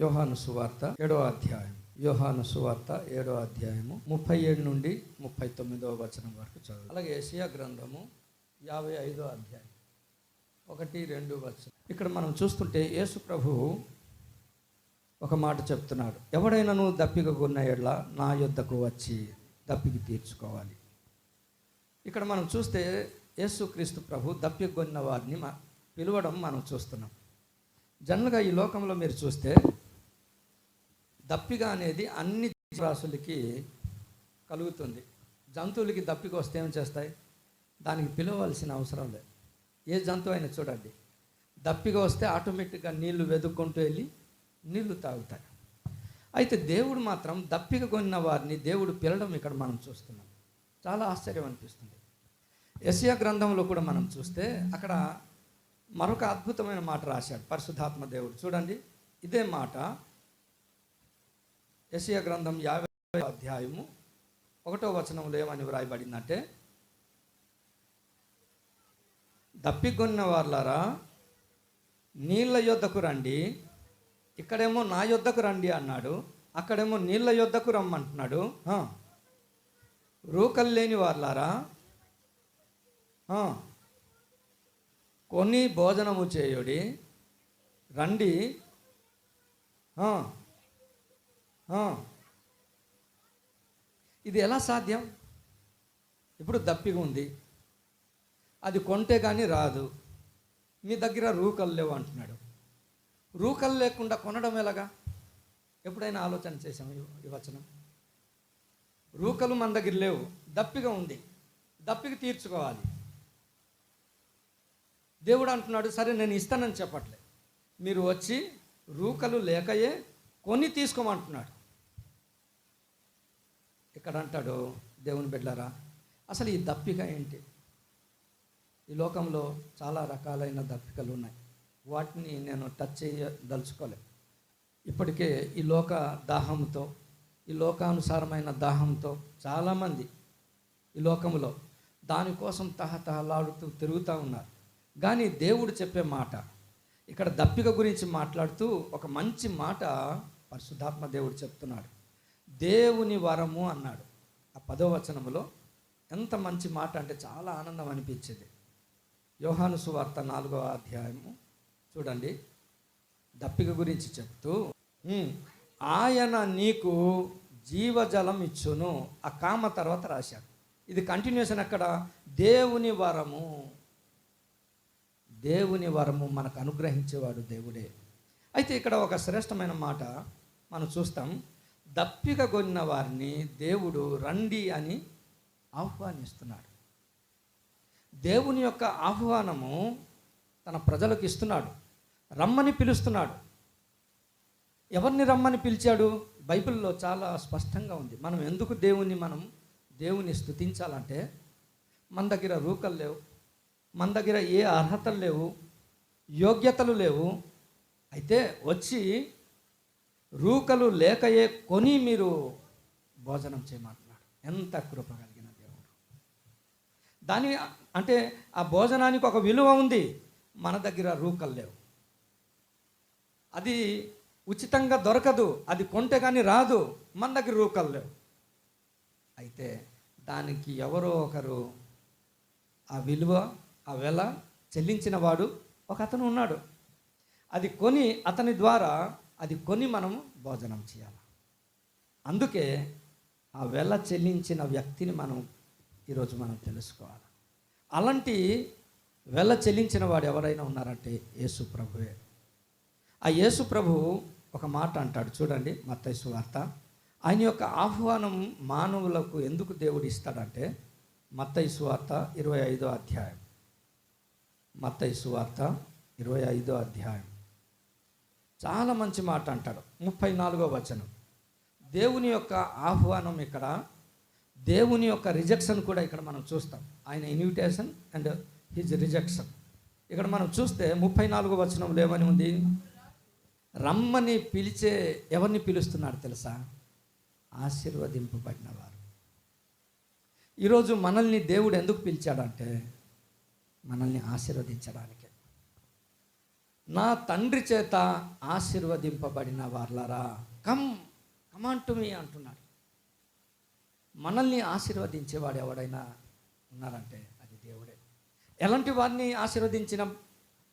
యోహాను సువార్త ఏడో అధ్యాయం. యోహాను సువార్త ఏడో అధ్యాయము ముప్పై ఏడు నుండి ముప్పై తొమ్మిదో వచనం వరకు చదువు. అలాగే ఏషియా గ్రంథము యాభై ఐదో అధ్యాయం. ఒకటి రెండు వచనం. ఇక్కడ మనం చూస్తుంటే యేసు ప్రభువు ఒక మాట చెప్తున్నాడు. ఎవడైనాను దప్పిక కొన్న ఎడ్ల నా యొద్దకు వచ్చి దప్పికి తీర్చుకోవాలి. ఇక్కడ మనం చూస్తే యేసుక్రీస్తు ప్రభు దప్పికొన్న వారిని పిలవడం మనం చూస్తున్నాం. జనరల్గా ఈ లోకంలో మీరు చూస్తే దప్పిక అనేది అన్ని జీవరాశులకి కలుగుతుంది. జంతువులకి దప్పిక వస్తే ఏం చేస్తాయి? దానికి పిలవలసిన అవసరం లేదు. ఏ జంతువు అయినా చూడండి. దప్పిక వస్తే ఆటోమేటిక్గా నీళ్ళు వెతుక్కుంటూ వెళ్ళి నీళ్ళు తాగుతాయి అయితే దేవుడు మాత్రం దప్పిక కొన్న వారిని దేవుడు పిలడం ఇక్కడ మనం చూస్తున్నాం. చాలా ఆశ్చర్యం అనిపిస్తుంది. యెషయా గ్రంథంలో కూడా మనం చూస్తే అక్కడ మరొక అద్భుతమైన మాట రాశాడు పరిశుద్ధాత్మ దేవుడు. చూడండి. ఇదే మాట యశయ గ్రంథం యాభై అధ్యాయము ఒకటో వచనంలో ఏమని వ్రాయబడిందంటే దప్పికొన్న వాళ్ళారా నీళ్ళ యొద్దకు రండి. ఇక్కడేమో నా యొద్దకు రండి అన్నాడు. అక్కడేమో నీళ్ళ యొద్దకు రమ్మంటున్నాడు. రూకలు లేని వాళ్ళారా కొన్ని భోజనము చేయుడి రండి. ఇది ఎలా సాధ్యం? ఇప్పుడు దప్పిగా ఉంది. అది కొంటే కానీ రాదు. మీ దగ్గర రూకలు లేవు అంటున్నాడు. రూకలు లేకుండా కొనడం ఎలాగా? ఎప్పుడైనా ఆలోచన చేసాము ఈ- వచనం? రూకలు మన దగ్గర లేవు. దప్పిగా ఉంది. దప్పికి తీర్చుకోవాలి. దేవుడు అంటున్నాడు సరే నేను ఇస్తానని చెప్పట్లే. మీరు వచ్చి రూకలు లేకయే కొని తీసుకోమంటున్నాడు. ఇక్కడ అంటాడు దేవుని బిడ్డారా అసలు ఈ దప్పిక ఏంటి? ఈ లోకంలో చాలా రకాలైన దప్పికలు ఉన్నాయి. వాటిని నేను టచ్ చేయదలుచుకోలే. ఇప్పటికే ఈ లోక దాహంతో ఈ లోకానుసారమైన దాహంతో చాలామంది ఈ లోకంలో దానికోసం తహతహలాడుతూ తిరుగుతూ ఉన్నారు. కానీ దేవుడు చెప్పే మాట ఇక్కడ దప్పిక గురించి మాట్లాడుతూ ఒక మంచి మాట పరిశుద్ధాత్మ దేవుడు చెప్తున్నాడు. దేవుని వరము అన్నాడు. ఆ పదో వచనములో ఎంత మంచి మాట అంటే చాలా ఆనందం అనిపించేది. యోహాను సువార్త నాలుగో అధ్యాయము చూడండి. దప్పిక గురించి చెప్తూ ఆయన నీకు జీవజలం ఇచ్చును. ఆ కామ తర్వాత రాశాడు. ఇది కంటిన్యూషన్ అక్కడ దేవుని వరము. దేవుని వరము మనకు అనుగ్రహించేవాడు దేవుడే. అయితే ఇక్కడ ఒక శ్రేష్టమైన మాట మనం చూస్తాం. దప్పిక కొన్న వారిని దేవుడు రండి అని ఆహ్వానిస్తున్నాడు. దేవుని యొక్క ఆహ్వానము తన ప్రజలకు ఇస్తున్నాడు. రమ్మని పిలుస్తున్నాడు. ఎవరిని రమ్మని పిలిచాడు? బైబిల్లో చాలా స్పష్టంగా ఉంది. మనం ఎందుకు దేవుని మనం దేవుని స్తుతించాలంటే మన దగ్గర రూకలు లేవు. మన దగ్గర ఏ అర్హతలు లేవు? యోగ్యతలు లేవు. అయితే వచ్చి రూకలు లేకయే కొని మీరు భోజనం చేయమంటున్నాడు. ఎంత కృప కలిగిన దేవుడు. దాని అంటే ఆ భోజనానికి ఒక విలువ ఉంది. మన దగ్గర రూకలు లేవు. అది ఉచితంగా దొరకదు. అది కొంటే కానీ రాదు. మన దగ్గర రూకలు లేవు. అయితే దానికి ఎవరో ఒకరు ఆ విలువ ఆ వెల చెల్లించిన వాడు ఒక అతను ఉన్నాడు. అది కొని అతని ద్వారా అది కొని మనం భోజనం చేయాలి. అందుకే ఆ వెల చెల్లించిన వ్యక్తిని మనం ఈరోజు మనం తెలుసుకోవాలి. అలాంటి వెల చెల్లించిన వాడు ఎవరైనా ఉన్నారంటే యేసు ప్రభువే. ఆ యేసు ప్రభు ఒక మాట అంటాడు చూడండి మత్తైసు వార్త ఆయన యొక్క ఆహ్వానం మానవులకు ఎందుకు దేవుడు ఇస్తాడంటే మత్తైసు వార్త ఇరవై ఐదో అధ్యాయం. మత్తైసు వార్త ఇరవై ఐదో అధ్యాయం. చాలా మంచి మాట అంటాడు. ముప్పై నాలుగో వచనం. దేవుని యొక్క ఆహ్వానం ఇక్కడ దేవుని యొక్క రిజెక్షన్ కూడా ఇక్కడ మనం చూస్తాం. ఆయన ఇన్విటేషన్ అండ్ హిజ్ రిజెక్షన్ ఇక్కడ మనం చూస్తే ముప్పై నాలుగో వచనంలో ఏమని ఉంది? రమ్మని పిలిచే ఎవరిని పిలుస్తున్నాడు తెలుసా? ఆశీర్వదింపబడిన వారు ఈరోజు మనల్ని దేవుడు ఎందుకు పిలిచాడంటే మనల్ని ఆశీర్వదించడానికి. నా తండ్రి చేత ఆశీర్వదింపబడిన వార్లరా. కమ్ కమాన్ టు మీ అంటున్నాడు. మనల్ని ఆశీర్వదించేవాడు ఎవడైనా ఉన్నారంటే అది దేవుడే. ఎలాంటి వారిని ఆశీర్వదించిన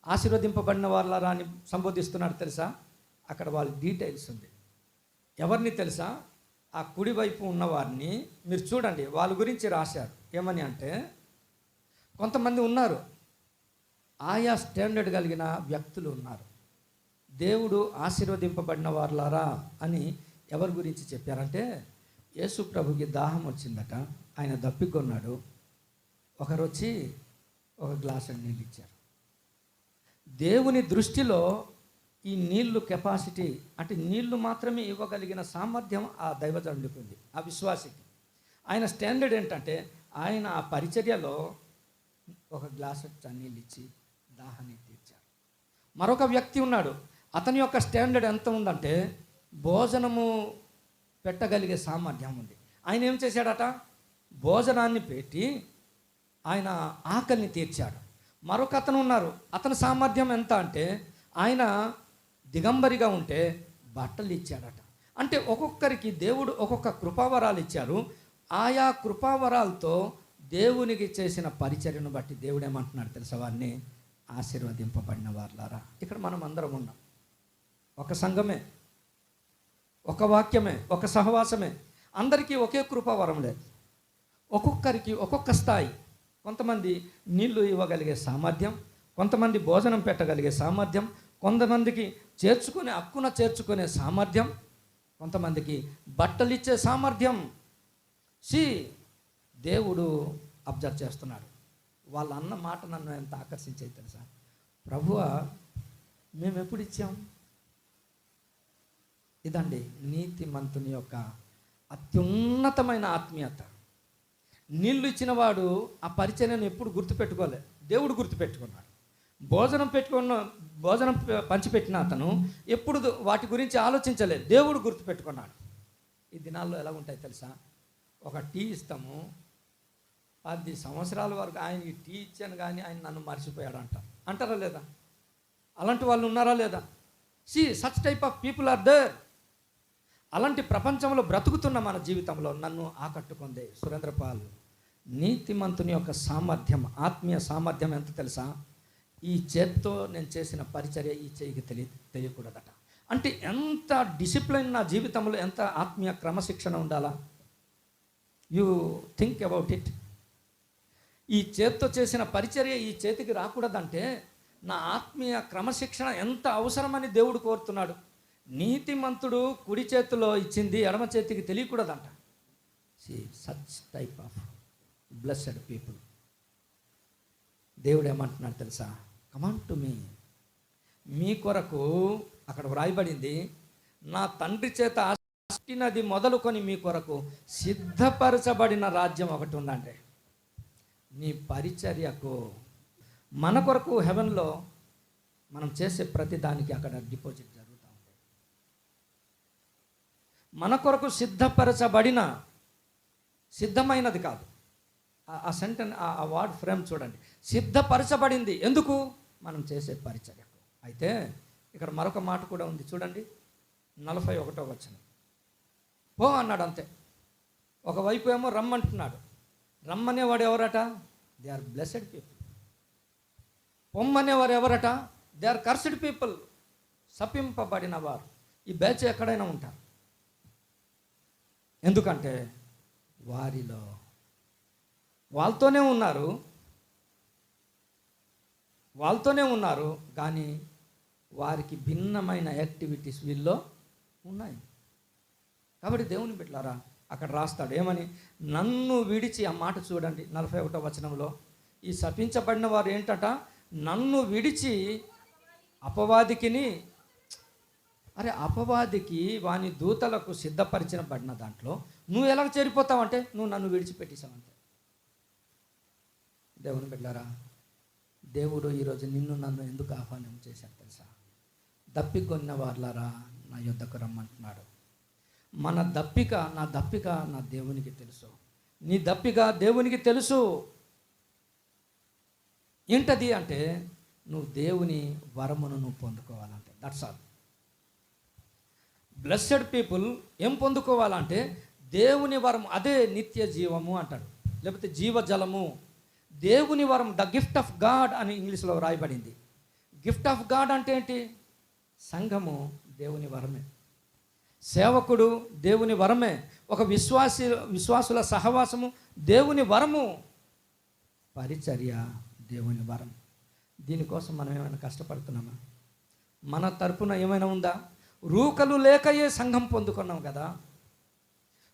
ఆశీర్వదింపబడిన వాళ్ళరా అని సంబోధిస్తున్నాడు తెలుసా? అక్కడ వాళ్ళ డీటెయిల్స్ ఉంది. ఎవరిని తెలుసా? ఆ కుడివైపు ఉన్నవారిని మీరు చూడండి వాళ్ళ గురించి రాశారు. ఏమని అంటే కొంతమంది ఉన్నారు. ఆయా స్టాండర్డ్ కలిగిన వ్యక్తులు ఉన్నారు. దేవుడు ఆశీర్వదింపబడిన వారులారా అని ఎవరి గురించి చెప్పారంటే యేసు ప్రభుకి దాహం వచ్చిందట. ఆయన దప్పికొన్నాడు ఒకరు వచ్చి ఒక గ్లాసు నీళ్ళు ఇచ్చారు. దేవుని దృష్టిలో ఈ నీళ్ళు కెపాసిటీ అంటే నీళ్ళు మాత్రమే ఇవ్వగలిగిన సామర్థ్యం ఆ దైవజనుడికి ఉంది ఆ విశ్వాసికి. ఆయన స్టాండర్డ్ ఏంటంటే ఆయన ఆ పరిచర్యలో ఒక గ్లాసు నీళ్ళు ఇచ్చి దాహాన్ని తీర్చారు. మరొక వ్యక్తి ఉన్నాడు. అతని యొక్క స్టాండర్డ్ ఎంత ఉందంటే భోజనము పెట్టగలిగే సామర్థ్యం ఉంది. ఆయన ఏం చేశాడట? భోజనాన్ని పెట్టి ఆయన ఆకలిని తీర్చాడు. మరొక అతను ఉన్నారు. అతని సామర్థ్యం ఎంత అంటే ఆయన దిగంబరిగా ఉంటే బట్టలు ఇచ్చాడట. అంటే ఒక్కొక్కరికి దేవుడు ఒక్కొక్క కృపావరాలు ఇచ్చారు. ఆయా కృపావరాలతో దేవునికి చేసిన పరిచర్యను బట్టి దేవుడు ఏమంటున్నాడు తెలుసా వారిని? ఆశీర్వదింపబడిన వారులారా ఇక్కడ మనం అందరం ఉన్నాం. ఒక సంఘమే ఒక వాక్యమే ఒక సహవాసమే. అందరికీ ఒకే కృపావరం లేదు. ఒక్కొక్కరికి ఒక్కొక్క స్థాయి. కొంతమంది నీళ్ళు ఇవ్వగలిగే సామర్థ్యం కొంతమంది భోజనం పెట్టగలిగే సామర్థ్యం కొంతమందికి చేర్చుకునే హక్కున చేర్చుకునే సామర్థ్యం కొంతమందికి బట్టలు ఇచ్చే సామర్థ్యం. సి దేవుడు అబ్జర్వ్ చేస్తున్నాడు. వాళ్ళ అన్న మాట నన్ను ఎంత ఆకర్షించేది తెలుసా? ప్రభువ మేము ఎప్పుడు ఇచ్చాం? ఇదండి నీతిమంతుని యొక్క అత్యున్నతమైన ఆత్మీయత. నీళ్ళు ఇచ్చినవాడు ఆ పరిచర్యను ఎప్పుడు గుర్తుపెట్టుకోలే. దేవుడు గుర్తుపెట్టుకున్నాడు. భోజనం పెట్టుకున్న భోజనం పంచిపెట్టిన అతను ఎప్పుడు వాటి గురించి ఆలోచించలేదు దేవుడు గుర్తుపెట్టుకున్నాడు. ఈ దినాల్లో ఎలా ఉంటాయి తెలుసా? ఒక టీ ఇస్తాము పది సంవత్సరాల వరకు ఆయనకి టీ ఇచ్చాను కానీ ఆయన నన్ను మర్చిపోయాడు అంటారు అంటారా లేదా? అలాంటి వాళ్ళు ఉన్నారా లేదా? See such type of people are there అలాంటి ప్రపంచంలో బ్రతుకుతున్న మన జీవితంలో నన్ను ఆకట్టుకుంది సురేంద్రపాల్. నీతిమంతుని యొక్క సామర్థ్యం ఆత్మీయ సామర్థ్యం ఎంత తెలుసా? ఈ చేత్తో నేను చేసిన పరిచర్య ఈ చేయికి తెలియ తెలియకూడదట. అంటే ఎంత డిసిప్లిన్ నా జీవితంలో ఎంత ఆత్మీయ క్రమశిక్షణ ఉండాలా? యూ థింక్ అబౌట్ ఇట్ ఈ చేత్తో చేసిన పరిచర్య ఈ చేతికి రాకూడదంటే నా ఆత్మీయ క్రమశిక్షణ ఎంత అవసరమని దేవుడు కోరుతున్నాడు. నీతిమంతుడు కుడి చేతిలో ఇచ్చింది ఎడమ చేతికి తెలియకూడదంట. See such type of blessed people దేవుడు ఏమంటున్నాడు తెలుసా? కమాన్ టు మీ మీ కొరకు అక్కడ వ్రాయబడింది నా తండ్రి చేత ఆశినది మొదలుకొని మీ కొరకు సిద్ధపరచబడిన రాజ్యం ఒకటి ఉందంటే. నీ పరిచర్యకు మన కొరకు హెవెన్లో మనం చేసే ప్రతి దానికి అక్కడ డిపాజిట్ జరుగుతూ ఉంటాయి. మన కొరకు సిద్ధపరచబడిన సిద్ధమైనది కాదు. ఆ- ఆ సెంటెన్ ఆ వర్డ్ ఫ్రేమ్ చూడండి. సిద్ధపరచబడింది. ఎందుకు? మనం చేసే పరిచర్యకు. అయితే ఇక్కడ మరొక మాట కూడా ఉంది. చూడండి. నలభై ఒకటో వచ్చిన పో అన్నాడు అంతే. ఒకవైపు ఏమో రమ్మంటున్నాడు. రమ్మనేవాడు ఎవరట? దే ఆర్ బ్లెస్డ్ పీపుల్ పొమ్మనేవారు ఎవరట? దే ఆర్ కర్స్డ్ పీపుల్ శపింపబడిన వారు ఈ బ్యాచ్ ఎక్కడైనా ఉంటారు. ఎందుకంటే వారిలో వాళ్ళతోనే ఉన్నారు. వాళ్ళతోనే ఉన్నారు. కానీ వారికి భిన్నమైన యాక్టివిటీస్ వీళ్ళలో ఉన్నాయి. కాబట్టి దేవుని పెట్టారా అక్కడ రాస్తాడు. ఏమని? నన్ను విడిచి ఆ మాట చూడండి నలభై ఒకటో వచనంలో ఈ శపించబడిన వారు ఏంటట? నన్ను విడిచి అపవాదికిని అరే అపవాదికి వాని దూతలకు సిద్ధపరిచబడిన దాంట్లో నువ్వు ఎలా చేరిపోతావంటే నువ్వు నన్ను విడిచిపెట్టేశావంటే. దేవుని బిడ్డారా దేవుడు ఈరోజు నిన్ను నన్ను ఎందుకు ఆహ్వానం చేశాడు తెలుసా? దప్పికొన్న వార్లారా నా యుద్ధకు రమ్మంటున్నాడు. మన దప్పిక నా దప్పిక నా దేవునికి తెలుసు. నీ దప్పిక దేవునికి తెలుసు. ఏంటది అంటే నువ్వు దేవుని వరమును నువ్వు పొందుకోవాలంటే దట్స్ ఆల్ బ్లెస్సెడ్ పీపుల్ ఏం పొందుకోవాలంటే దేవుని వరం అదే నిత్య జీవము అంటాడు. లేకపోతే జీవజలము. దేవుని వరం ద గిఫ్ట్ ఆఫ్ గాడ్ అని ఇంగ్లీష్లో రాయబడింది. గిఫ్ట్ ఆఫ్ గాడ్ అంటే ఏంటి? సంఘము దేవుని వరమే. సేవకుడు దేవుని వరమే. ఒక విశ్వాసి విశ్వాసుల సహవాసము దేవుని వరము. పరిచర్య దేవుని వరం. దీనికోసం మనం ఏమైనా కష్టపడుతున్నామా? మన తరపున ఏమైనా ఉందా? రూకలు లేకయే సంఘం పొందుకున్నాం కదా.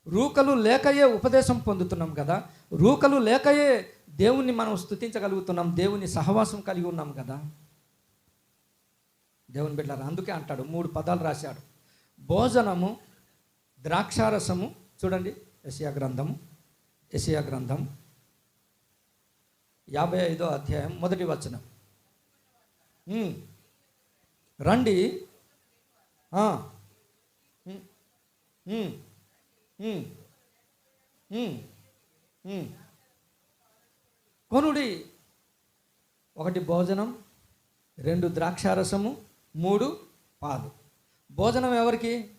రూకలు లేకయే ఉపదేశం పొందుతున్నాం కదా. రూకలు లేకయే దేవుణ్ణి మనం స్థుతించగలుగుతున్నాం దేవుని సహవాసం కలిగి ఉన్నాం కదా. దేవుని బిడ్డలారా అందుకే అంటాడు మూడు పదాలు రాశాడు. భోజనము ద్రాక్షారసము చూడండి ఎసియా గ్రంథము ఎసియా గ్రంథం యాభై ఐదో అధ్యాయం మొదటి వచనం. రండి. కొనుడి. ఒకటి భోజనం రెండు ద్రాక్షారసము మూడు పాలు. భోజనం ఎవరికి?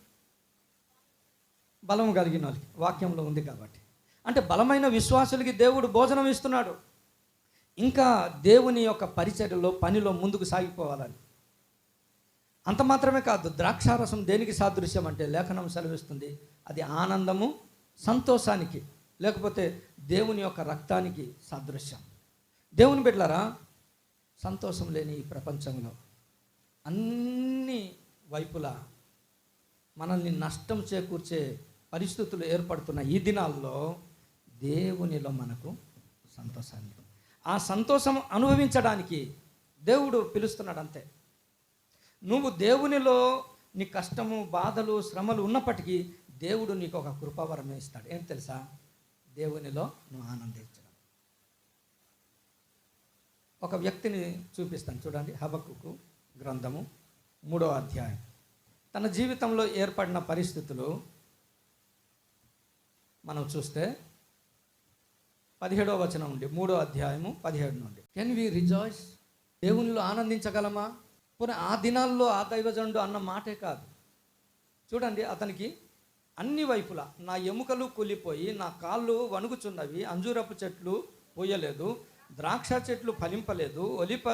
బలం కలిగిన వాళ్ళకి. వాక్యంలో ఉంది కాబట్టి. అంటే బలమైన విశ్వాసులకి దేవుడు భోజనం ఇస్తున్నాడు. ఇంకా దేవుని యొక్క పరిచర్యలో పనిలో ముందుకు సాగిపోవాలని. అంత మాత్రమే కాదు ద్రాక్షారసం దేనికి సాదృశ్యం అంటే లేఖనం సెలవిస్తుంది. అది ఆనందము సంతోషానికి లేకపోతే దేవుని యొక్క రక్తానికి సాదృశ్యం. దేవుని బిడ్డలారా సంతోషం లేని ఈ ప్రపంచంలో అన్నీ వైపులా మనల్ని నష్టం చేకూర్చే పరిస్థితులు ఏర్పడుతున్న ఈ దినాల్లో దేవునిలో మనకు సంతోషాన్ని ఆ సంతోషం అనుభవించడానికి దేవుడు పిలుస్తున్నాడు అంతే. నువ్వు దేవునిలో నీ కష్టము బాధలు శ్రమలు ఉన్నప్పటికీ దేవుడు నీకు ఒక కృపావరం ఇస్తాడు. ఏం తెలుసా? దేవునిలో నువ్వు ఆనందించడం. ఒక వ్యక్తిని చూపిస్తాను. చూడండి హబక్కుకు గ్రంథము మూడో అధ్యాయం. తన జీవితంలో ఏర్పడిన పరిస్థితులు మనం చూస్తే పదిహేడో వచనం నుండి మూడో అధ్యాయము పదిహేడు నుండి. కెన్ వి రిజాయిస్ దేవునిలో ఆనందించగలమా? పోనీ ఆ దినాల్లో ఆ దైవజనుడు అన్న మాటే కాదు. చూడండి అతనికి అన్ని వైపులా నా ఎముకలు కూలిపోయి నా కాళ్ళు వణుకుచున్నవి అంజూరపు చెట్లు పోయలేదు ద్రాక్ష చెట్లు ఫలింపలేదు ఒలిప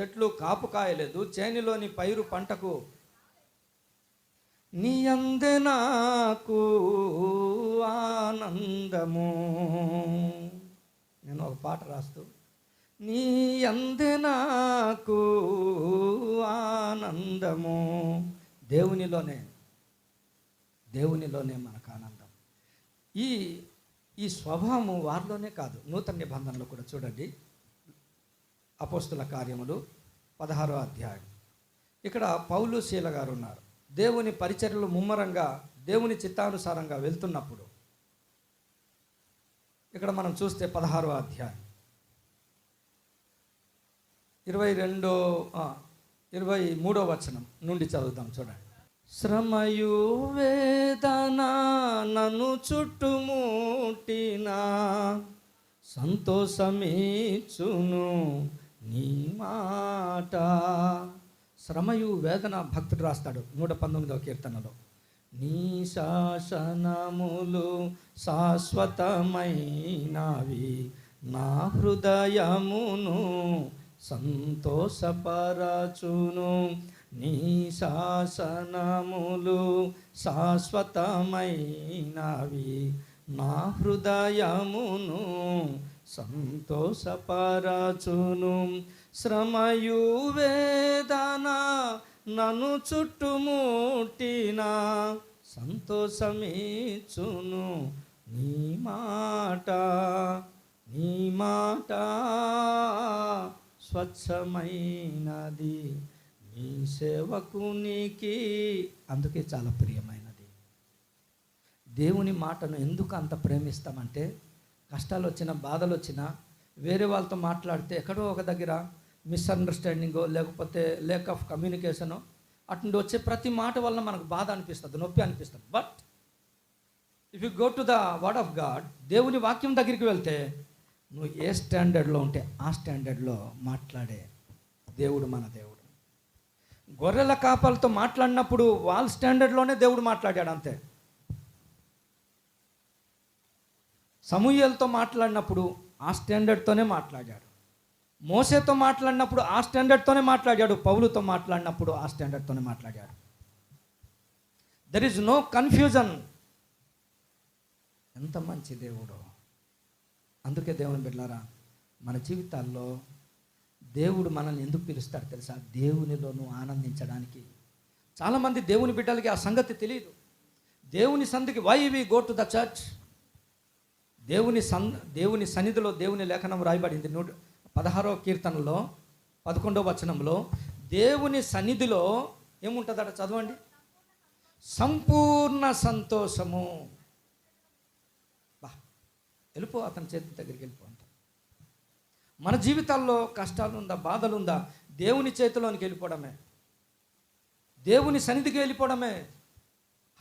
చెట్లు కాపు కాయలేదు చేనిలోని పైరు పంటకు నీ అందే నాకు ఆనందము. నేను ఒక పాట రాస్తూ నీ అందే నాకు ఆనందము. దేవునిలోనే దేవునిలోనే మనకు ఆనందం. ఈ ఈ స్వభావము వారిలోనే కాదు నూతన నిబంధనలు కూడా చూడండి. అపోస్తుల కార్యములు పదహారో అధ్యాయం. ఇక్కడ పౌలు శీల గారు ఉన్నారు. దేవుని పరిచర్యలు ముమ్మరంగా దేవుని చిత్తానుసారంగా వెళ్తున్నప్పుడు ఇక్కడ మనం చూస్తే పదహారో అధ్యాయం. ఇరవై రెండో ఇరవై మూడో వచనం నుండి చదువుదాం చూడండి. శ్రమయు వేదన నన్ను చుట్టుముట్టిన సంతోషమీచును. నీ మాట. శ్రమయు వేదన భక్తుడు రాస్తాడు నూట పంతొమ్మిదవ కీర్తనలో. నీ శాసనములు శాశ్వతమైనవి నా హృదయమును సంతోషపరచును. నీ శాసనములు శాశ్వతమైనవి నా హృదయమును సంతోషపరచును. శ్రమయు వేదన నన్ను చుట్టుముట్టిన సంతోషమిచ్చును. నీ మాట నీ మాట స్వచ్ఛమైనది. నీ సేవకునికి అందుకే చాలా ప్రియమైనది. దేవుని మాటను ఎందుకు అంత ప్రేమిస్తామంటే కష్టాలు వచ్చినా బాధలు వచ్చినా వేరే వాళ్ళతో మాట్లాడితే ఎక్కడో ఒక దగ్గర మిస్అండర్స్టాండింగో లేకపోతే లేక్ ఆఫ్ కమ్యూనికేషనో అటు వచ్చే ప్రతి మాట వలన మనకు బాధ అనిపిస్తుంది నొప్పి అనిపిస్తుంది. But if you go to the word of God దేవుని వాక్యం దగ్గరికి వెళ్తే నువ్వు ఏ స్టాండర్డ్లో ఉంటే ఆ స్టాండర్డ్లో మాట్లాడే దేవుడు మన దేవుడు. గొర్రెల కాపలతో మాట్లాడినప్పుడు వాళ్ళ స్టాండర్డ్లోనే దేవుడు మాట్లాడాడు అంతే. సమూహలతో మాట్లాడినప్పుడు ఆ స్టాండర్డ్తోనే మాట్లాడాడు. మోసేతో మాట్లాడినప్పుడు ఆ స్టాండర్డ్తోనే మాట్లాడాడు. పౌలుతో మాట్లాడినప్పుడు ఆ స్టాండర్డ్తోనే మాట్లాడాడు. దెర్ ఇస్ నో కన్ఫ్యూజన్ ఎంత మంచి దేవుడు. అందుకే దేవుని బిడ్డారా మన జీవితాల్లో దేవుడు మనల్ని ఎందుకు పిలుస్తాడు తెలుసా? దేవునిలోనూ ఆనందించడానికి. చాలామంది దేవుని బిడ్డలకి ఆ సంగతి తెలియదు దేవుని సంధికి why we go to the church దేవుని సన్ దేవుని సన్నిధిలో దేవుని లేఖనం రాయబడింది. నూట పదహారో కీర్తనలో పదకొండవ వచనంలో దేవుని సన్నిధిలో ఏముంటుందట చదవండి? సంపూర్ణ సంతోషము. బా వెళ్ళిపో అతని చేతి దగ్గరికి వెళ్ళిపో అంట. మన జీవితాల్లో కష్టాలు ఉందా దేవుని చేతిలోనికి వెళ్ళిపోవడమే. దేవుని సన్నిధికి వెళ్ళిపోవడమే.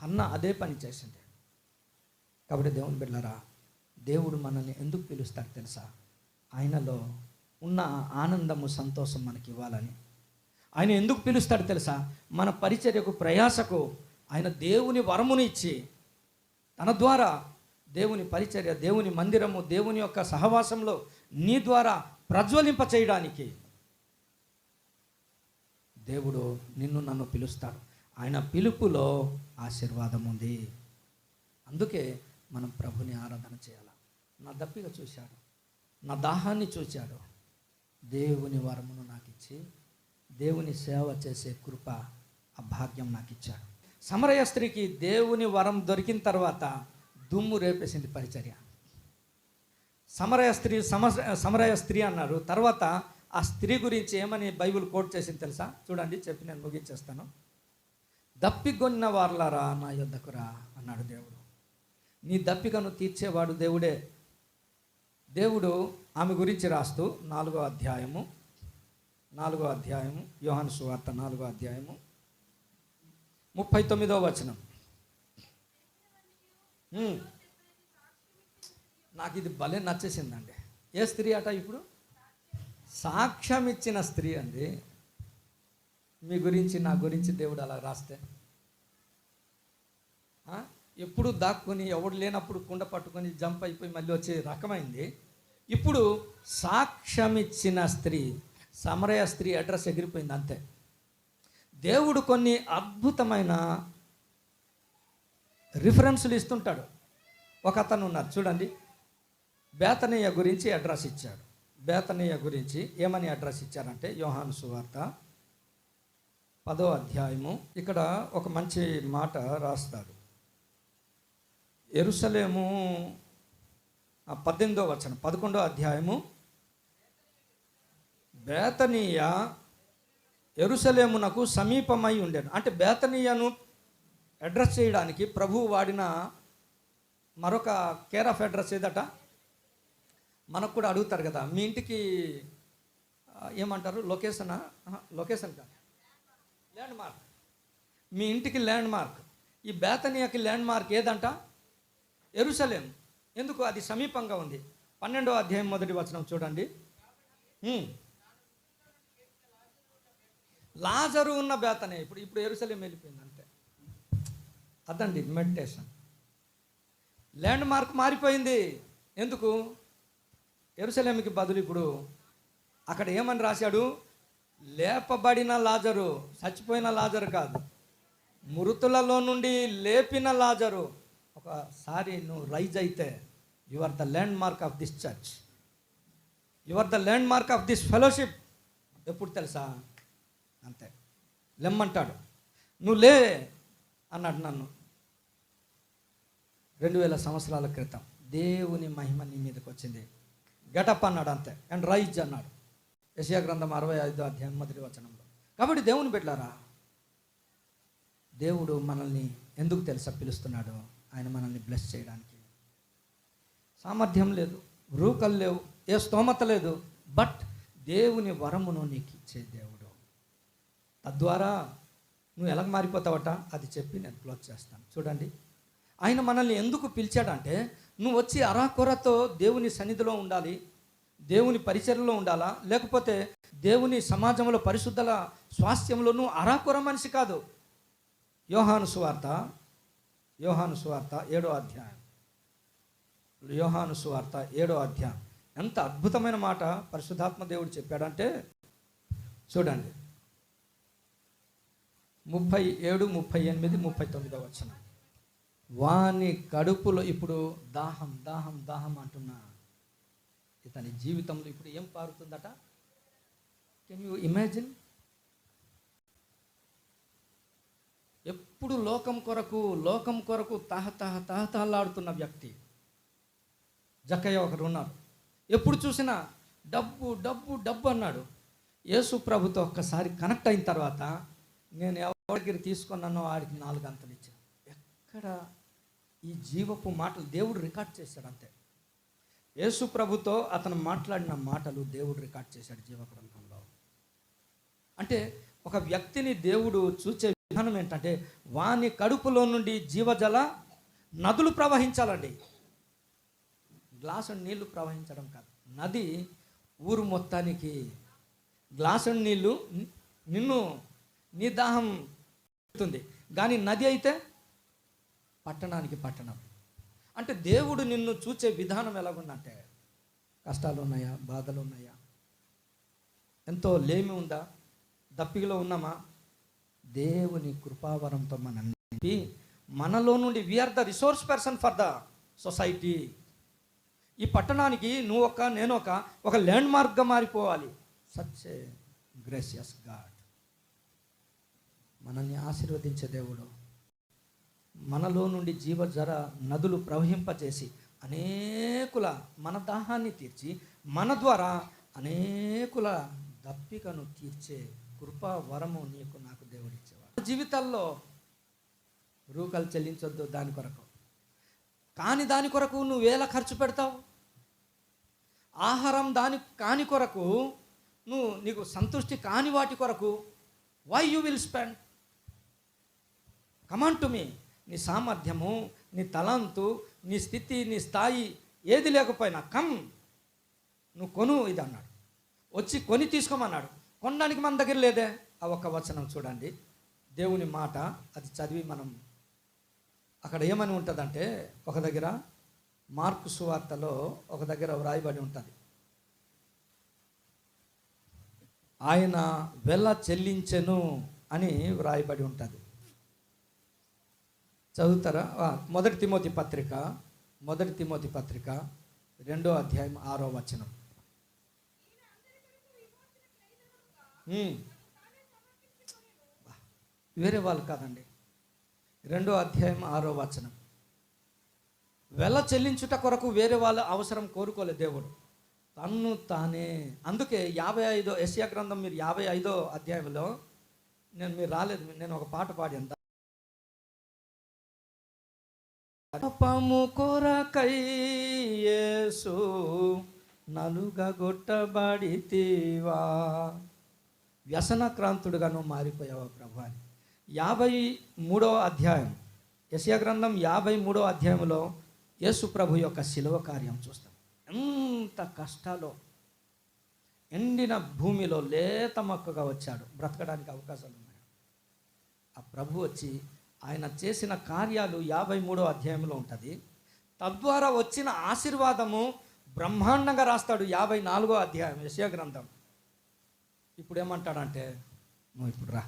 అన్న అదే పని చేసింది. కాబట్టి దేవుని బిడ్డలారా దేవుడు మనల్ని ఎందుకు పిలుస్తాడు తెలుసా? ఆయనలో ఉన్న ఆనందము సంతోషం మనకి ఇవ్వాలని. ఆయన ఎందుకు పిలుస్తాడు తెలుసా? మన పరిచర్యకు ప్రయాసకు ఆయన దేవుని వరముని ఇచ్చి తన ద్వారా దేవుని పరిచర్య దేవుని మందిరము దేవుని యొక్క సహవాసంలో నీ ద్వారా ప్రజ్వలింప చేయడానికి దేవుడు నిన్ను నన్ను పిలుస్తాడు. ఆయన పిలుపులో ఆశీర్వాదం ఉంది. అందుకే మనం ప్రభుని ఆరాధన చేయాలి. నా దప్పిక చూశాడు. నా దాహాన్ని చూశాడు. దేవుని వరమును నాకు ఇచ్చి దేవుని సేవ చేసే కృప ఆ భాగ్యం నాకు ఇచ్చాడు సమరయ స్త్రీకి దేవుని వరం దొరికిన తర్వాత దుమ్ము రేపేసింది పరిచర్య. సమరయ స్త్రీ సమ సమరయ స్త్రీ అన్నారు. తర్వాత ఆ స్త్రీ గురించి ఏమని బైబిల్ కోట్ చేసింది తెలుసా? చూడండి చెప్పి నేను ముగించేస్తాను. దప్పిగొన్న వార్లారా నా యొద్దకురా అన్నాడు దేవుడు. నీ దప్పికను తీర్చేవాడు దేవుడే. దేవుడు ఆమె గురించి రాస్తూ నాలుగో అధ్యాయము నాలుగో అధ్యాయము యోహాను సువార్త నాలుగో అధ్యాయము ముప్పై తొమ్మిదో వచనం. నాకు ఇది భలే నచ్చేసిందండి. ఏ స్త్రీ అట ఇప్పుడు? సాక్ష్యం ఇచ్చిన స్త్రీ అండి. మీ గురించి నా గురించి దేవుడు అలా రాస్తే. ఎప్పుడు దాక్కుని ఎవడు లేనప్పుడు కుండ పట్టుకొని జంప్ అయిపోయి మళ్ళీ వచ్చే రకమైంది. ఇప్పుడు సాక్ష్యం ఇచ్చిన స్త్రీ సమరయ స్త్రీ అడ్రస్ ఎగిరిపోయింది అంతే. దేవుడు కొన్ని అద్భుతమైన రిఫరెన్సులు ఇస్తుంటాడు. ఒక అతను ఉన్నారు చూడండి. బేతనీయ గురించి అడ్రస్ ఇచ్చాడు. బేతనీయ గురించి ఏమని అడ్రస్ ఇచ్చారంటే యోహాను సువార్త పదో అధ్యాయము. ఇక్కడ ఒక మంచి మాట రాస్తారు. ఎరుసలేము ఆ పద్దెనిమిదో వచనం పదకొండో అధ్యాయము. బేతనీయ ఎరుసలేమునకు సమీపమై ఉండేది అంటే బేతనీయను అడ్రస్ చేయడానికి ప్రభువు వాడిన మరొక కేర్ ఆఫ్ అడ్రస్ ఏదట? మనకు కూడా అడుగుతారు కదా మీ ఇంటికి ఏమంటారు? లొకేషనా లొకేషన్ కాదు. ల్యాండ్ మార్క్ మీ ఇంటికి ల్యాండ్ మార్క్ ఈ బేతనియాకి ల్యాండ్ మార్క్ ఏదంట? ఎరుసలేం. ఎందుకు? అది సమీపంగా ఉంది. పన్నెండో అధ్యాయం మొదటి వచనం చూడండి. లాజరు ఉన్న బేతనే. ఇప్పుడు ఇప్పుడు ఎరుసలేం వెళ్ళిపోయింది అంతే. అదండి మెడిటేషన్. ల్యాండ్ మార్క్ మారిపోయింది. ఎందుకు? ఎరుసలేమికి బదులు ఇప్పుడు అక్కడ ఏమని రాశాడు? లేపబడిన లాజరు చచ్చిపోయిన లాజరు కాదు. మృతులలో నుండి లేపిన లాజరు. ఒకసారి నువ్వు రైజ్ అయితే you are the landmark of this church you are the landmark of this fellowship ఎప్పుడు తెలుసా? అంతే. లెమ్మంటాడు. నువ్వు లే అన్నాడు నన్ను. రెండు వేల సంవత్సరాల క్రితం దేవుని మహిమ నీ మీదకి వచ్చింది. గటప్ అన్నాడు అంతే. అండ్ రైజ్ అన్నాడు. యశయా గ్రంథం అరవై ఐదు అధ్యాయం మొదటి వచనంలో. కాబట్టి దేవుని పెట్టారా దేవుడు మనల్ని ఎందుకు తెలుసా పిలుస్తున్నాడు? ఆయన మనల్ని బ్లెస్ చేయడానికి. సామర్థ్యం లేదు రూకలు లేవు ఏ స్తోమత లేదు బట్ దేవుని వరమును నీకు ఇచ్చే దేవుడు. తద్వారా నువ్వు ఎలా మారిపోతావట? అది చెప్పి నేను క్లోజ్ చేస్తాను. చూడండి ఆయన మనల్ని ఎందుకు పిలిచాడంటే నువ్వు వచ్చి అరాకొరతో దేవుని సన్నిధిలో ఉండాలి దేవుని పరిచర్లో ఉండాలా? లేకపోతే దేవుని సమాజంలో పరిశుద్ధల స్వాస్థ్యంలోనూ అరాకొర మనిషి కాదు. యోహాను సువార్త యోహాను సువార్త ఏడో అధ్యాయం. యోహాను సువార్త ఏడో అధ్యాయం. ఎంత అద్భుతమైన మాట పరిశుద్ధాత్మ దేవుడు చెప్పాడంటే చూడండి. ముప్పై ఏడు ముప్పై ఎనిమిది ముప్పై తొమ్మిదో వచ్చిన వాని కడుపులో ఇప్పుడు దాహం దాహం దాహం అంటున్నా. ఇతని జీవితంలో ఇప్పుడు ఏం పారుతుందట? కెన్ యూ ఇమాజిన్ ఎప్పుడు లోకం కొరకు లోకం కొరకు తహ తహ తహతహలాడుతున్న వ్యక్తి. జక్కయ్య ఒకరు ఉన్నారు. ఎప్పుడు చూసినా డబ్బు డబ్బు డబ్బు అన్నాడు. యేసు ప్రభుతో ఒక్కసారి కనెక్ట్ అయిన తర్వాత నేను ఎవరికి తీసుకున్నానో వాడికి నాలుగు అంతలు ఇచ్చాను. ఎక్కడ ఈ జీవపు మాటలు దేవుడు రికార్డ్ చేశాడు అంతే. యేసు ప్రభుతో అతను మాట్లాడిన మాటలు దేవుడు రికార్డ్ చేశాడు జీవ గ్రంథంలో అంటే ఒక వ్యక్తిని దేవుడు చూసే విధానం ఏంటంటే వాని కడుపులో నుండి జీవజల నదులు ప్రవహించాలండి. గ్లాసు నీళ్ళు ప్రవహించడం కాదు. నది ఊరు మొత్తానికి గ్లాసు నీళ్ళు నిన్ను నీ దాహం పెడుతుంది కానీ నది అయితే పట్టణానికి పట్టణం. అంటే దేవుడు నిన్ను చూచే విధానం ఎలాగుందంటే కష్టాలు ఉన్నాయా బాధలు ఉన్నాయా ఎంతో లేమి ఉందా? దప్పికలో ఉన్నామా? దేవుని కృపావరంతో మనం నింపి మనలో నుండి we are the resource person for the society ఈ పట్టణానికి నువ్వు ఒక నేను ఒక ఒక ల్యాండ్ మార్క్గా మారిపోవాలి. సచ్ ఏ గ్రేసియస్ గాడ్ మనల్ని ఆశీర్వదించే దేవుడు. మనలో నుండి జీవజర నదులు ప్రవహింపచేసి అనేకుల మన దాహాన్ని తీర్చి మన ద్వారా అనేకుల దప్పికను తీర్చే కృపా వరము నీకు నాకు దేవుడిచ్చేవాడు. జీవితాల్లో రూకలు చెల్లించొద్దు దాని కొరకు. కాని దాని కొరకు నువ్వు వేల ఖర్చు పెడతావు. ఆహారం దాని కాని కొరకు నువ్వు నీకు సంతృష్టి కాని వాటి కొరకు why you will spend come on to మీ నీ సామర్థ్యము నీ తలంతు నీ స్థితి నీ స్థాయి ఏది లేకపోయినా కమ్ నువ్వు కొను ఇది అన్నాడు. వచ్చి కొని తీసుకోమన్నాడు. కొనడానికి మన దగ్గర లేదే? ఆ ఒక్క వచనం చూడండి. దేవుని మాట అది చదివి మనం అక్కడ ఏమని ఉంటుందంటే ఒక దగ్గర మార్కు సువార్తలో ఒక దగ్గర వ్రాయబడి ఉంటుంది. ఆయన వెళ్ళ చెల్లించెను అని వ్రాయబడి ఉంటుంది. చదువుతారా? మొదటి తిమోతి పత్రిక మొదటి తిమోతి పత్రిక రెండో అధ్యాయం ఆరో వచనం. వేరే వాళ్ళు కాదండి. రెండో అధ్యాయం ఆరో వచనం. వెల చెల్లించుట కొరకు వేరే వాళ్ళ అవసరం కోరుకోలే దేవుడు. తన్ను తానే. అందుకే యాభై ఐదో ఎస్యా గ్రంథం మీరు యాభై ఐదో అధ్యాయంలో నేను మీరు రాలేదు నేను ఒక పాట పాడాను. పాపము కొరకై నలుగ నలుగగొట్టబడితీవా వ్యసనక్రాంతుడుగాను మారిపోయావు ప్రభు అని. యాభై మూడో అధ్యాయం యశయ గ్రంథం యాభై మూడో అధ్యాయంలో యేసు ప్రభు యొక్క శిలువ కార్యం చూస్తాం. ఎంత కష్టాలో ఎండిన భూమిలో లేత మొక్కగా వచ్చాడు. బ్రతకడానికి అవకాశాలు ఉన్నాయి. ఆ ప్రభు వచ్చి ఆయన చేసిన కార్యాలు యాభై మూడో అధ్యాయంలో ఉంటుంది. తద్వారా వచ్చిన ఆశీర్వాదము బ్రహ్మాండంగా రాస్తాడు. యాభై నాలుగో అధ్యాయం యశయ గ్రంథం. ఇప్పుడు ఏమంటాడంటే నువ్వు ఇప్పుడు రా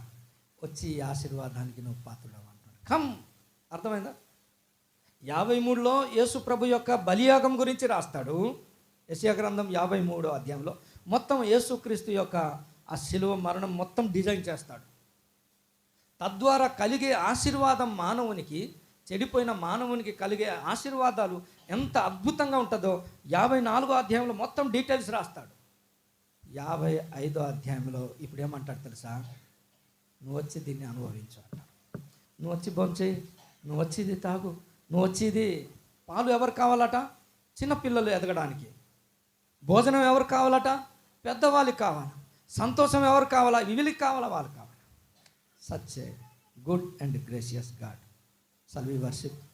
వచ్చి ఈ ఆశీర్వాదానికి నువ్వు పాత్రుడవు అంటాడు కమ్ అర్థమైందా? యాభై మూడులో యేసు ప్రభు యొక్క బలియాగం గురించి రాస్తాడు. యశయ గ్రంథం యాభై మూడో అధ్యాయంలో మొత్తం యేసుక్రీస్తు యొక్క ఆ శిలువ మరణం మొత్తం డిజైన్ చేస్తాడు. తద్వారా కలిగే ఆశీర్వాదం మానవునికి చెడిపోయిన మానవునికి కలిగే ఆశీర్వాదాలు ఎంత అద్భుతంగా ఉంటుందో యాభై నాలుగో అధ్యాయంలో మొత్తం డీటెయిల్స్ రాస్తాడు. యాభై ఐదో అధ్యాయంలో ఇప్పుడు ఏమంటాడు తెలుసా? నువ్వు వచ్చి దీన్ని అనుభవించు అంటాడు నువ్వు వచ్చి భోంచేయి నువ్వు వచ్చి ఇది తాగు. నువ్వు వచ్చి ఇది పాలు ఎవరు కావాలట? చిన్నపిల్లలు ఎదగడానికి. భోజనం ఎవరు కావాలట? పెద్దవాళ్ళకి కావాలి? సంతోషం ఎవరు కావాలా? వీళ్ళకి కావాలా? వాళ్ళు కావాలి? Such good and gracious God. Shall we worship